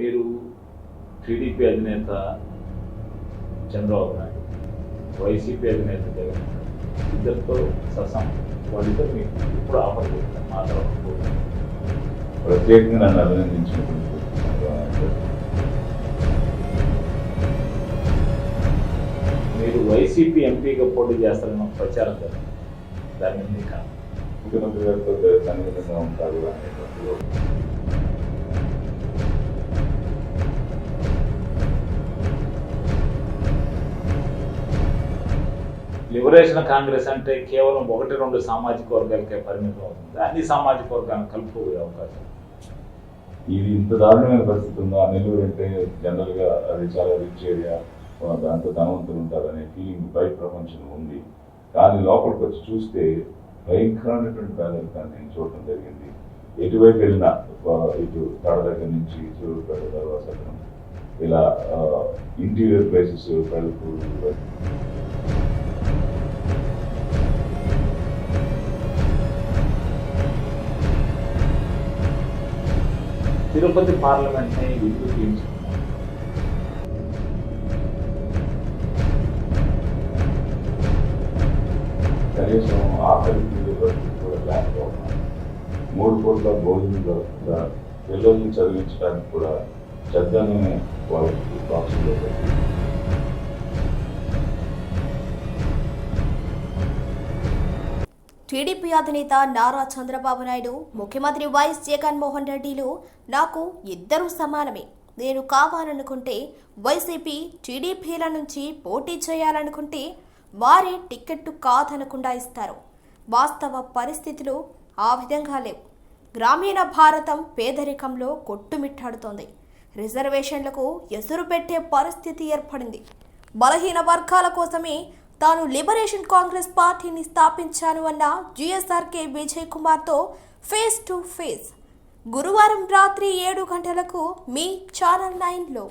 మీరు టీడీపీ అధినేత చంద్రబాబు నాయుడు వైసీపీ అధినేత జగన్ ఇద్దరితో ససం వాళ్ళిద్దరు మీకు ఇప్పుడు ఆఫర్ చేస్తారు మాట్లాడకపోతే ప్రత్యేకంగా నన్ను అభినందించినటువంటి మీరు వైసీపీ ఎంపీగా పోటీ చేస్తారన్న ప్రచారం జరిగింది. దాని మీద ముఖ్యమంత్రి గారితో సన్నిహితంగా ఉంటారు. అనేటువంటి లిబరేషన్ కాంగ్రెస్ అంటే కేవలం ఒకటి రెండు సామాజిక వర్గాలకే పరిమితం అవుతుంది. అన్ని సామాజిక వర్గాలను కలుపుకోయే అవకాశం. ఇది ఇంత దారుణమైన పరిస్థితి ఉందా? నెల్లూరు అంటే జనరల్గా అది చాలా రిచ్ ఏరియా దాంతో ధనవంతులు ఉంటారనే ఫీలింగ్ బయట ప్రపంచం ఉంది. కానీ లోపలికి వచ్చి చూస్తే భయంకరమైనటువంటి పేదరికాన్ని నేను చూడటం జరిగింది. ఎటువైపు వెళ్ళినా ఇటు తడ దగ్గర నుంచి చూరుపేట తర్వాత ఇలా ఇంటీరియర్ ప్లేసెస్ కలుపు తిరుపతి పార్లమెంట్ని విద్యుత్ తీయించుకున్నారు కనీసం ఆఖరి తీరు పరిస్థితి కూడా లేకపోవడం మూడు కోట్ల భోజనం దొరకకుండా పిల్లల్ని చదివించడానికి కూడా చెద్దనే వాళ్ళకి బాక్సులో టీడీపీ అధినేత నారా చంద్రబాబు నాయుడు ముఖ్యమంత్రి వైఎస్ జగన్మోహన్ రెడ్డిలు నాకు ఇద్దరూ సమానమే. నేను కావాలనుకుంటే వైసీపీ టీడీపీల నుంచి పోటీ చేయాలనుకుంటే వారే టిక్కెట్టు కాదనకుండా ఇస్తారు. వాస్తవ పరిస్థితులు ఆ విధంగా లేవు. గ్రామీణ భారతం పేదరికంలో కొట్టుమిట్టాడుతోంది. రిజర్వేషన్లకు ఎసురు పెట్టే పరిస్థితి ఏర్పడింది. బలహీన వర్గాల కోసమే తాను లిబరేషన్ కాంగ్రెస్ పార్టీని స్థాపించాను అన్న జిఎస్ఆర్కే విజయ్ కుమార్తో ఫేస్ టు ఫేస్. గురువారం రాత్రి ఏడు గంటలకు మీ ఛానల్ నైన్లో.